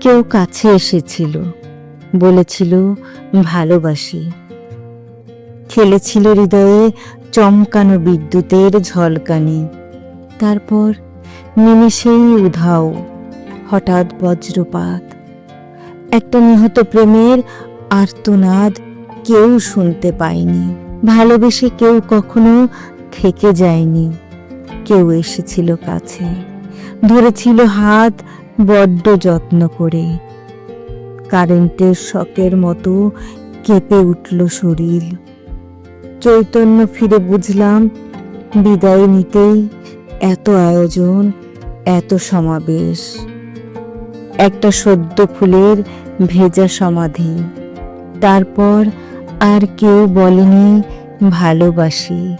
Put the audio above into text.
কেউ কাছে এসেছিল, বলেছিল, ভালোবাসি। খেলেছিল হৃদয়ে চমকানো বিদ্যুতের ঝলকানি। তারপর নিমিষেই উধাও, হঠাৎ বজ্রপাত। একটা নিহত প্রেমের আর্তনাদ কেউ শুনতে পায়নি। ভালোবেসে কেউ কখনো থেকে যায়নি। কেউ এসেছিল কাছে, ধরেছিল হাত বড্ড যত্ন করে। কারেন্টের শকের মতো কেঁপে উঠল শরীর। চৈতন্য ফিরে বুঝলাম, বিদায় নিতেই এত আয়োজন, এত সমাবেশ। একটা সদ্য ফুলের ভেজা সমাধি। তারপর আর কেউ বলেনি, ভালোবাসি।